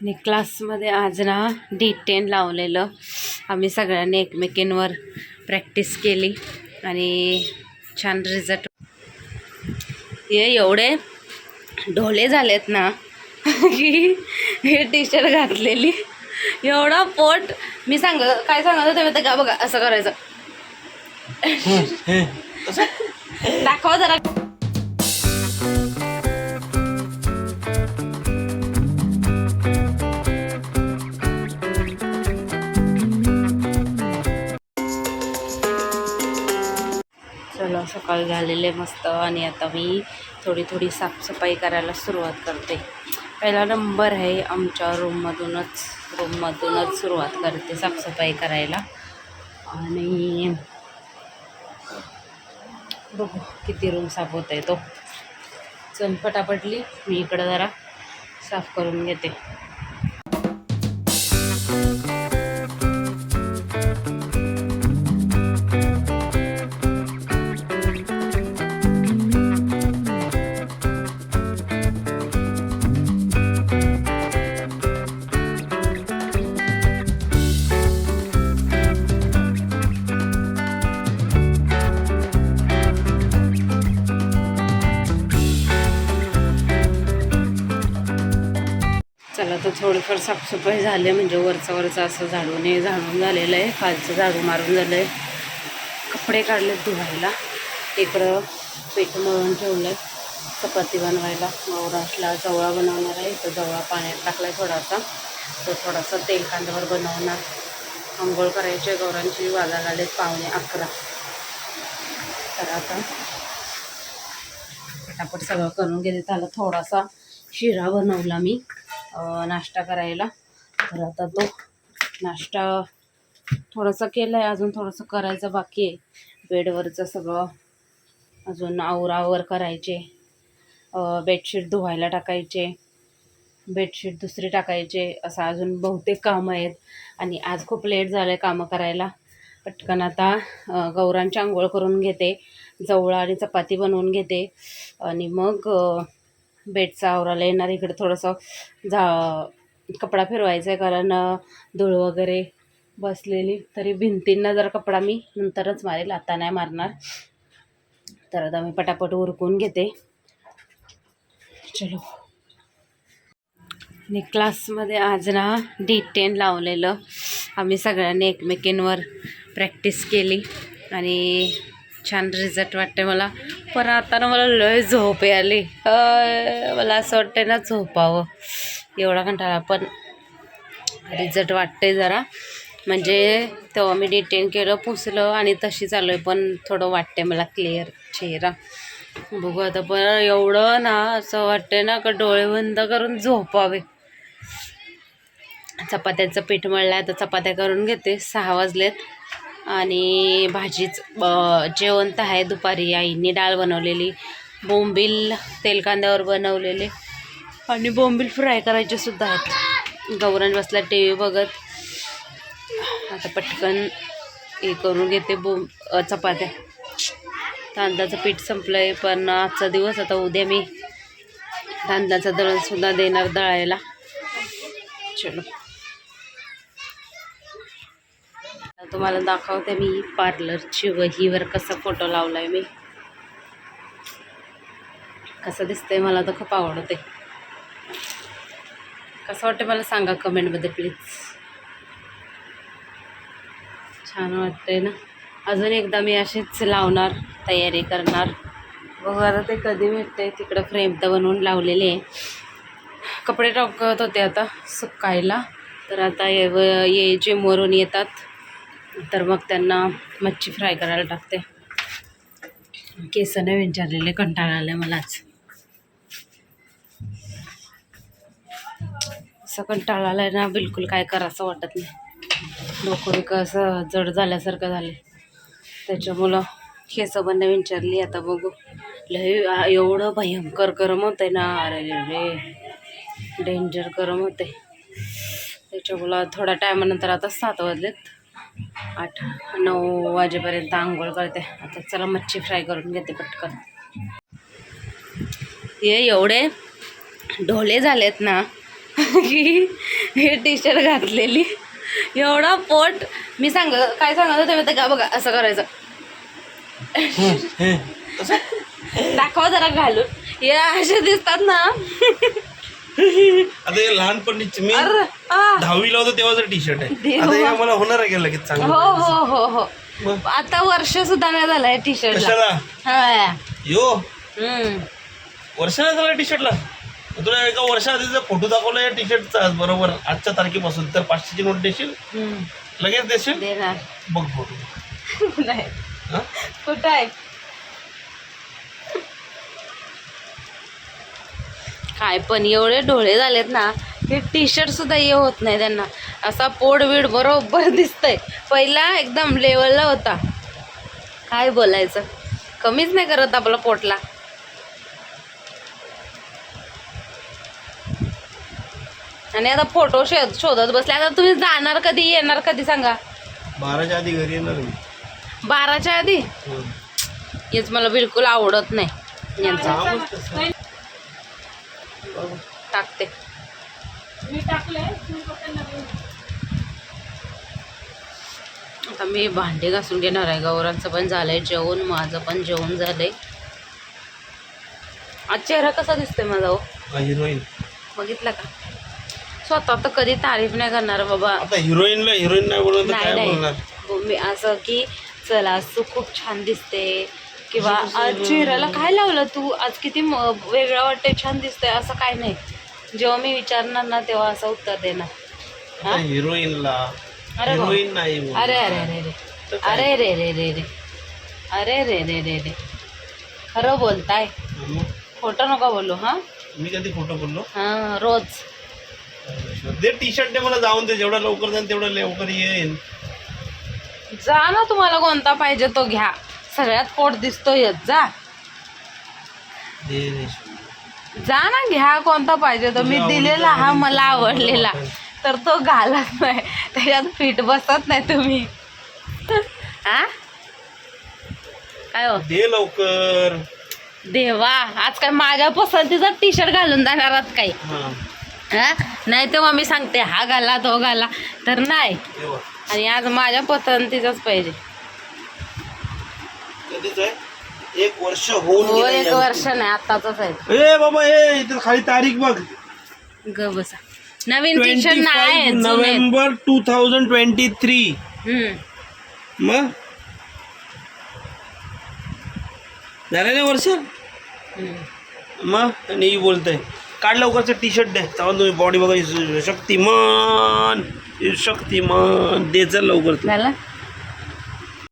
आणि क्लासमध्ये आज ना डी टेन लावलेलं. आम्ही सगळ्यांनी एकमेकींवर प्रॅक्टिस केली आणि छान रिझल्ट. हे एवढे ढोले झालेत ना की हे टी शर्ट घातलेली. एवढा पोट. मी सांग काय सांगत होते माहिती का? बघा असं करायचं. दाखवा जरा. सकाळ झालेले मस्त आणि आता मी थोडी थोडी साफसफाई करायला सुरुवात करते. पहिला नंबर आहे आमच्या रूममधूनच रूममधूनच सुरुवात करते साफसफाई करायला. आणि बघू किती रूम साफ होत आहे तो. चल पटापटली मी इकडं जरा साफ करून घेते. थोडीफार साफसफाई झाली म्हणजे वरचं वरचं असं झाडून झाडून झालेलं आहे खालचं झाडू मारून झालं आहे कपडे काढले धुवायला. इकडं पीठ मळून ठेवलं आहे चपाती बनवायला. गौराशला जवळा बनवणार आहे. तर जवळा पाण्यात टाकला आहे थोडासा. तो थोडासा तेल कांद्यावर बनवणार. आंघोळ करायचे गौरांची वाजायला आलेत पावणे अकरा. तर आता पटापट सगळं करून गेले त्याला थोडासा शिरा बनवला मी. नाश्ता करायला. तर आता तो नाश्ता थोडासा केला आहे अजून थोडंसं करायचं बाकी आहे. बेडवरचं सगळं अजून आवरावर करायचे. बेडशीट धुवायला टाकायचे. बेडशीट दुसरी टाकायचे. असं अजून बहुतेक कामं आहेत. आणि आज खूप लेट झालं आहे कामं करायला. पटकन आता गौरांची आंघोळ करून घेते. जवळ आणि चपाती बनवून घेते. आणि मग बेडचा आवराला येणार इकडे थोडंसं झा कपडा फिरवायचा आहे कारण धूळ वगैरे बसलेली तरी भिंतींना जर कपडा मी नंतरच मारेल आता नाही मारणार. तर आता मी पटापट उरकून घेते. चलो. आणि क्लासमध्ये आज ना डी टेन लावलेलं. आम्ही सगळ्यांनी एकमेकींवर प्रॅक्टिस केली आणि छान रिझल्ट वाटते मला. पण आता ना मला लय झोप आली मला असं वाटतंय ना झोपावं. एवढा कंटाळा. पण रिझल्ट वाटते जरा. म्हणजे तेव्हा मी डिटेन केलं पुसलं आणि तशी चालू आहे पण थोडं वाटते मला क्लिअर चेहरा. बघू आता पण एवढं ना असं वाटते ना का डोळे बंद करून झोपावे. चपात्याचं पीठ मळलं आहे तर चपात्या करून घेते. सहा वाजलेत. आणि भाजीच जेवण तर आहे दुपारी आईने डाळ बनवलेली. बोंबील तेलकांद्यावर बनवलेले. आणि बोंबील फ्राय करायचे सुद्धा आहेत. गौरण बसला टी व्ही बघत. आता पटकन हे करून घेते बोंब चपात्या. तांदळाचं पीठ संपलं आहे पण आजचा दिवस आता उद्या मी तांदळाचं दळणसुद्धा देणार दळायला. चलो आता तुम्हाला दाखवते मी पार्लरची वहीवर कसा फोटो लावला आहे मी. कसं दिसतंय मला तर खूप आवडते कसं वाटतं मला सांगा कमेंटमध्ये प्लीज छान वाटतंय ना? अजून एकदा मी अशीच लावणार तयारी करणार. बघू आता ते कधी भेटते तिकडं फ्रेम तर बनवून लावलेले आहे. कपडे टाकत होते आता सुकायला. तर आता ये व- ये जिमवरून येतात तर मग त्यांना मच्छी फ्राय करायला टाकते. केसाने विचारलेले कंटाळा आले मलाच असं कंटाळा आलाय ना बिलकुल काय करायचं वाटत नाही. डोकं असं जड झाल्यासारखं झालं त्याच्यामुळं केसं पण विचारली आता बघू. लय एवढं भयंकर गरम होतं आहे ना अरे रे डेंजर गरम होते त्याच्यामुळं थोड्या टायमानंतर आता सात वाजलेत. आठ नऊ वाजेपर्यंत आंघोळ करते. आता चला मच्छी फ्राय करून घेते पटकन. हे एवढे ढोले झालेत ना की हे टी शर्ट घातलेली. एवढा पोट. मी सांग काय सांगत होते माहिती का? बघा असं करायचं. दाखवा जरा घालून. हे असे दिसतात ना. आता हे लहानपणीच मी. दहावीला होतो तेव्हाच टी शर्ट आहे. आता हे मला होणार आहे का लगेच हो चांगलं? हो हो हो मग? आता वर्ष सुद्धा नाही झालंय टी शर्टला यो. हम्म. वर्षाला झाला टी शर्टला तुला एका वर्षाआधीचा फोटो दाखवला या टी शर्टचा बरोबर आजच्या तारखेपासून तर पाचशेची नोट देशील. लगेच देशील? बघ फोटो नाही. हा? कुठं आहे? काय पण एवढे डोळे झालेत ना हे टी शर्ट सुद्धा ये होत नाही त्यांना. असा पोट बीड बरोबर दिसतंय. पहिला एकदम लेवलला होता. काय बोलायचं? कमीच नाही करत आपला पोटला. आणि आता फोटो शोध शोधत बसले. आता तुम्ही जाणार कधी येणार कधी सांगा? बाराच्या आधी घरी येणार मी. बाराच्या आधी? हं. हेच मला बिलकुल आवडत नाही. यांचं कामच तसं. टाकते आता मी भांडे घासून घेणार आहे. गौरांचं पण झालंय जेवण माझं पण जेवण झालंय. आज चेहरा कसा दिसतोय माझा हो? हिरोईन. बघितला का? स्वतः तर कधी तारीफ नाही करणार बाबा. आता हिरोईनला हिरोईन नाही बोलणार नाही काय नाही. बोलणार? हो, मी असं की चला आज तू खूप छान दिसते. किंवा आज चेहऱ्याला काय लावलं तू? आज किती म- वेगळं वाटतंय छान दिसतंय असं काय नाही. जेव्हा मी विचारणार ना तेव्हा असं उत्तर देणार. हिरोईनला. अरे. हिरोईन नाही. अरे अरे अरे रे? अरे रे रे रे रे. अरे रे रे रे रे. खरं बोलताय? खोटं नका बोलू हां? मी कधी खोटं बोललो? हां रोज. दे टी शर्ट दे मला जाऊन दे. जेवढा लवकर जाईल तेवढा लवकर येईन जा ना तुम्हाला कोणता पाहिजे तो घ्या. सगळ्यात पोट दिसतोय जा. जा ना घ्या कोणता पाहिजे तो मी तुझ्या दिलेला हा मला आवडलेला. तर तो घालत नाही. त्याच्यात फिट बसत नाही तुम्ही. हा काय हो? दे लवकर. देवा आज काय माझ्या पसंतीचा टी शर्ट घालून जाणार आहात काय? हा. नाही तेव्हा मी सांगते हा घाला तो घाला. तर नाही. आणि आज माझ्या पसंतीचाच पाहिजे. एक वर्ष होऊन हो गेलं एक या- वर्ष नाही आताच आहे. ए बाबा ए इथे खाली तारीख बघ. ग बसा. नवीन टी शर्ट नाही 25 जुने. November two thousand twenty three hmm. मग? झालं ना वर्ष? हम्म. मग? आणि ही बोलतंय. काढ लवकरचं टी शर्ट द्या तेव्हा तुम्ही बॉडी बघा शक्तिमान शक्तिमान दे चल लवकर तू. झालं?